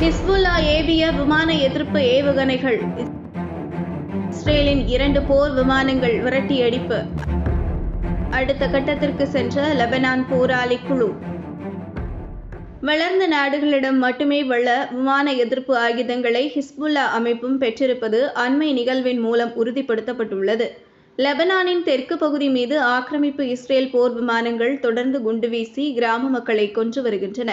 Hezbollah ஏவிய விமான எதிர்ப்பு ஏவுகணைகள். இஸ்ரேலின் இரண்டு போர் விமானங்கள் விரட்டியடிப்பு அடுத்த கட்டத்திற்கு சென்ற லெபனான் போராளி குழு. வளர்ந்த நாடுகளிடம் மட்டுமே உள்ள விமான எதிர்ப்பு ஆயுதங்களை ஹிஸ்புல்லா அமைப்பும் பெற்றிருப்பது அண்மை நிகழ்வின் மூலம் உறுதிப்படுத்தப்பட்டுள்ளது. லெபனானின் தெற்கு பகுதி மீது ஆக்கிரமிப்பு இஸ்ரேல் போர் விமானங்கள் தொடர்ந்து குண்டு வீசி கிராம மக்களை கொன்று வருகின்றன.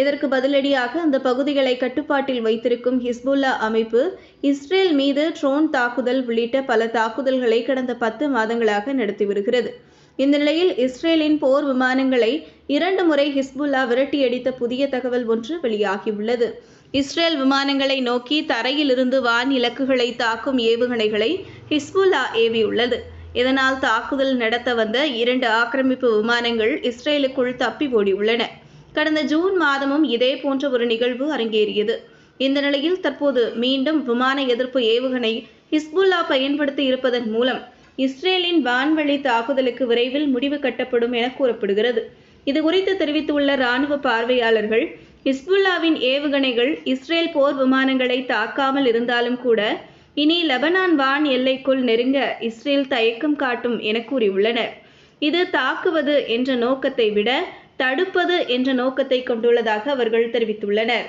இதற்கு பதிலடியாக அந்த பகுதிகளை கட்டுப்பாட்டில் வைத்திருக்கும் ஹிஸ்புல்லா அமைப்பு இஸ்ரேல் மீது ட்ரோன் தாக்குதல் உள்ளிட்ட பல தாக்குதல்களை கடந்த பத்து மாதங்களாக நடத்தி வருகிறது. இந்த நிலையில் இஸ்ரேலின் போர் விமானங்களை இரண்டு முறை ஹிஸ்புல்லா விரட்டியடித்த புதிய தகவல் ஒன்று வெளியாகியுள்ளது. இஸ்ரேல் விமானங்களை நோக்கி தரையிலிருந்து வான் இலக்குகளை தாக்கும் ஏவுகணைகளை ஹிஸ்புல்லா ஏவியுள்ளது. இதனால் தாக்குதல் நடத்த வந்த இரண்டு ஆக்கிரமிப்பு விமானங்கள் இஸ்ரேலுக்குள் தப்பி ஓடியுள்ளன. கடந்த ஜூன் மாதமும் இதே போன்ற ஒரு நிகழ்வு அரங்கேறியது. இந்த நிலையில் தற்போது மீண்டும் விமான எதிர்ப்பு ஏவுகணை ஹிஸ்புல்லா பயன்படுத்தி இருப்பதன் மூலம் இஸ்ரேலின் வான்வழி தாக்குதலுக்கு விரைவில் முடிவு கட்டப்படும் என கூறப்படுகிறது. இது குறித்து தெரிவித்துள்ள ராணுவ பார்வையாளர்கள் ஹிஸ்புல்லாவின் ஏவுகணைகள் இஸ்ரேல் போர் விமானங்களை தாக்காமல் இருந்தாலும் கூட இனி லெபனான் வான் எல்லைக்குள் நெருங்க இஸ்ரேல் தயக்கம் காட்டும் என கூறியுள்ளனர். இது தாக்குவது என்ற நோக்கத்தை விட தடுப்பது என்ற நோக்கத்தை கொண்டுள்ளதாக அவர்கள் தெரிவித்துள்ளனர்.